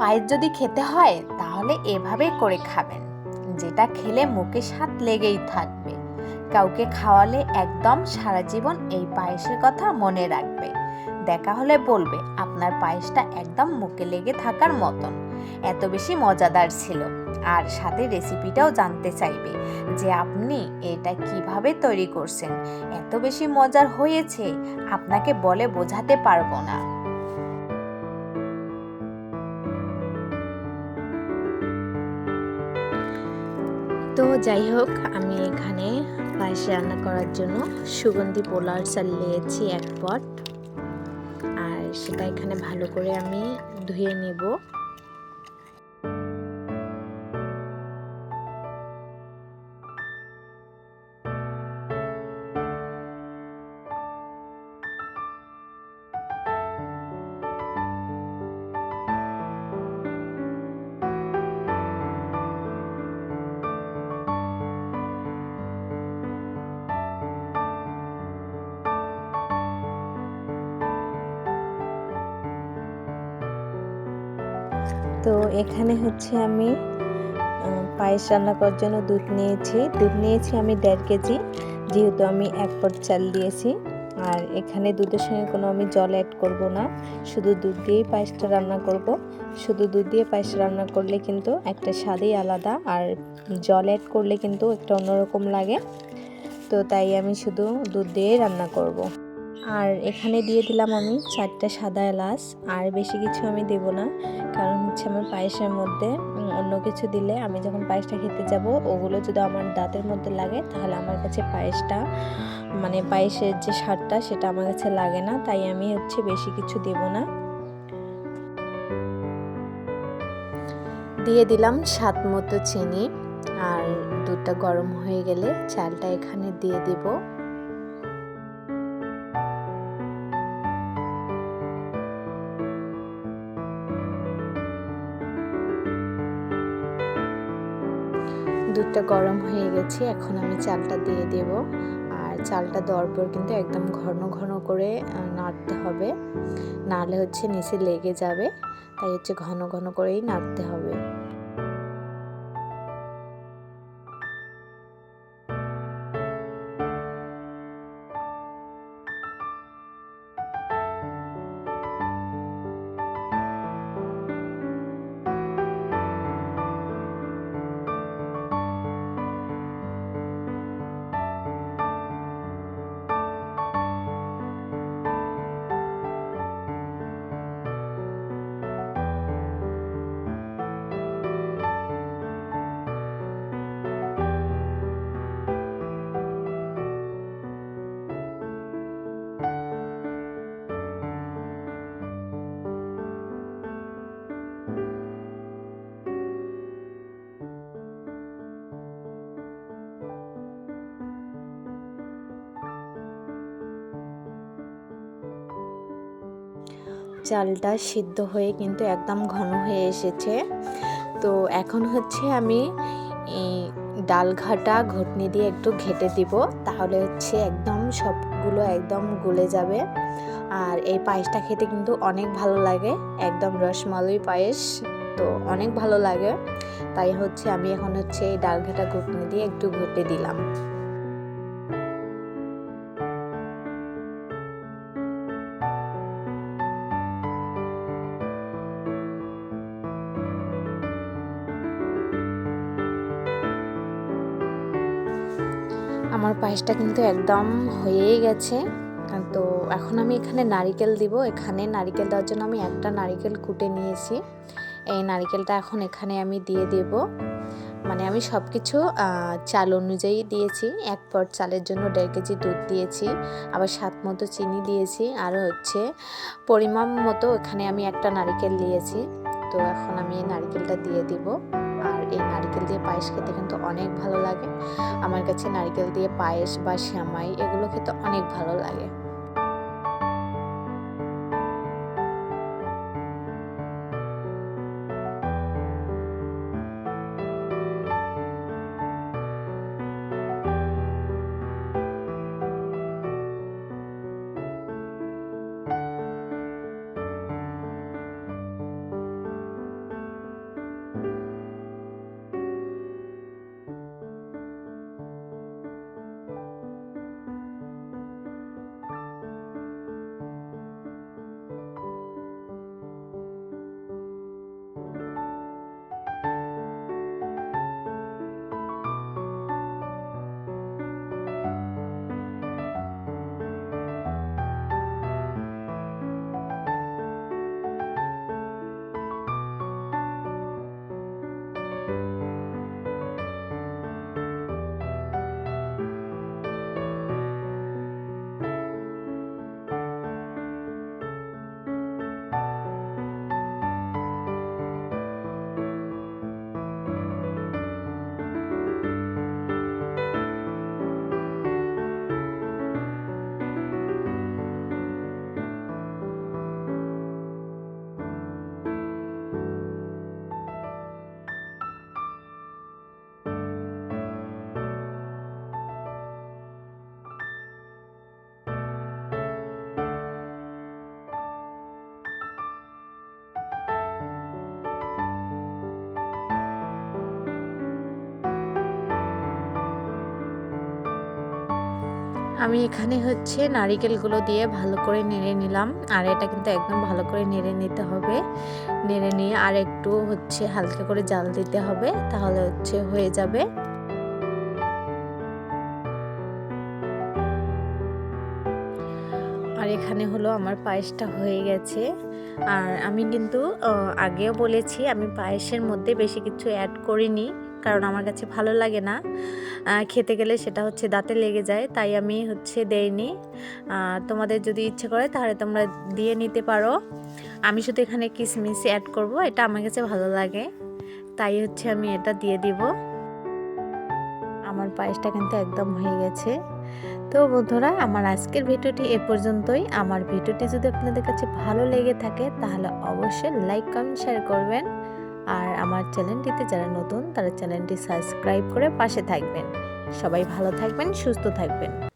পায়েস যদি খেতে হয়, তাহলে এভাবে করে খাবেন। যেটা খেলে মুখে স্বাদ লেগেই থাকবে। কাউকে খাওয়ালে একদম সারা জীবন এই পায়েসের কথা মনে রাখবে। দেখা হলে বলবে, আপনার পায়েসটা একদম মুখে লেগে থাকার মতন। এত বেশি মজাদার ছিল। আর সাথে রেসিপিটাও জানতে চাইবে যে, আপনি এটা কীভাবে তৈরি করছেন? এত বেশি মজার হয়েছে। আপনাকে বলে বোঝাতে পারব না। তো যাই হোক, আমি এখানে পায়েস রান্না করার জন্য সুগন্ধি পোলার চাল নিয়েছি এক পট। আর সেটা এখানে ভালো করে আমি ধুয়ে নেব। তো এখানে হচ্ছে আমি পায়েস রান্না করার জন্য দুধ নিয়েছি। দুধ নিয়েছি আমি দেড় কেজি, যেহেতু আমি এক পট চাল দিয়েছি। আর এখানে দুধের সঙ্গে কোনো আমি জল অ্যাড করব না। শুধু দুধ দিয়েই পায়েসটা রান্না করব। শুধু দুধ দিয়ে পায়েস রান্না করলে কিন্তু একটা স্বাদই আলাদা। আর জল অ্যাড করলে কিন্তু একটা অন্যরকম লাগে। তো তাই আমি শুধু দুধ দিয়েই রান্না করব। আর এখানে দিয়ে দিলাম আমি চারটা সাদা এলাচ। আর বেশি কিছু আমি দেব না, কারণ হচ্ছে আমার পায়েসের মধ্যে অন্য কিছু দিলে আমি যখন পায়েসটা খেতে যাব, ওগুলো যদি আমার দাঁতের মধ্যে লাগে, তাহলে আমার কাছে পায়েসটা মানে পায়েসের যে স্বাদটা, সেটা আমার কাছে লাগে না, তাই আমি হচ্ছে বেশি কিছু দেব না। দিয়ে দিলাম স্বাদ মতো চিনি, আর দুধটা গরম হয়ে গেলে চালটা এখানে দিয়ে দেব। দুধটা গরম হয়ে গেছে, এখন আমি চালটা দিয়ে দেব। আর চালটা দেওয়ার পর কিন্তু একদম ঘন ঘন করে নাড়তে হবে। নাড়লে হচ্ছে নিচে লেগে যাবে, তাই হচ্ছে ঘন ঘন করেই নাড়তে হবে। চালটা সিদ্ধ হয়ে কিন্তু একদম ঘন হয়ে এসেছে। তো এখন হচ্ছে আমি ডাল ঘাটা ঘুটনি দিয়ে একটু ঘেটে দিব, তাহলে হচ্ছে একদম সবগুলো একদম গলে যাবে। আর এই পায়েসটা খেতে কিন্তু অনেক ভালো লাগে, একদম রসমালাই পায়েস তো অনেক ভালো লাগে। তাই হচ্ছে আমি এখন হচ্ছে এই ডাল ঘাটা ঘুটনি দিয়ে একটু ঘুটে দিলাম। আমার পায়েসটা কিন্তু একদম হয়েই গেছে। তো এখন আমি এখানে নারিকেল দিব। এখানে নারিকেল দেওয়ার জন্য আমি একটা নারিকেল কুটে নিয়েছি। এই নারিকেলটা এখন এখানে আমি দিয়ে দেব। মানে আমি সব কিছু চাল অনুযায়ী দিয়েছি। এক পট চালের জন্য দেড় কেজি দুধ দিয়েছি। আবার স্বাদ মতো চিনি দিয়েছি। আর হচ্ছে পরিমাণ মতো এখানে আমি একটা নারিকেল দিয়েছি। তো এখন আমি নারিকেলটা দিয়ে দিব। নারকেল দিয়ে পায়েস খেতে কিন্তু অনেক ভালো লাগে। আমার কাছে নারকেল দিয়ে পায়েস বা শ্যামাই এগুলো খেতে অনেক ভালো লাগে। আমি এখানে হচ্ছে নারিকেলগুলো দিয়ে ভালো করে নেড়ে নিলাম। আর এটা কিন্তু একদম ভালো করে নেড়ে নিতে হবে। নেড়ে নিয়ে আর একটু হচ্ছে হালকা করে জাল দিতে হবে, তাহলে হচ্ছে হয়ে যাবে। আর এখানে হলো আমার পায়েসটা হয়ে গেছে। আর আমি কিন্তু আগেও বলেছি আমি পায়েসের মধ্যে বেশি কিছু অ্যাড করিনি। কারণ আমার কাছে ভালো লাগে না। খেতে গেলে সেটা হচ্ছে দাঁতে লেগে যায়, তাই আমি হচ্ছে দেইনি। তোমাদের যদি ইচ্ছে করে তাহলে তোমরা দিয়ে নিতে পারো। আমি শুধু এখানে কিশমিশ অ্যাড করব, এটা আমার কাছে ভালো লাগে। তাই হচ্ছে আমি এটা দিয়ে দিব। আমার পায়েসটা কিন্তু একদম হয়ে গেছে। তো বন্ধুরা, আমার আজকের ভিডিওটি এ পর্যন্তই। আমার ভিডিওটি যদি আপনাদের কাছে ভালো লেগে থাকে, তাহলে অবশ্যই লাইক কমেন্ট শেয়ার করবেন। আর আমার চ্যানেলটিতে যারা নতুন, তারা চ্যানেলটি সাবস্ক্রাইব করে পাশে থাকবেন। সবাই ভালো থাকবেন, সুস্থ থাকবেন।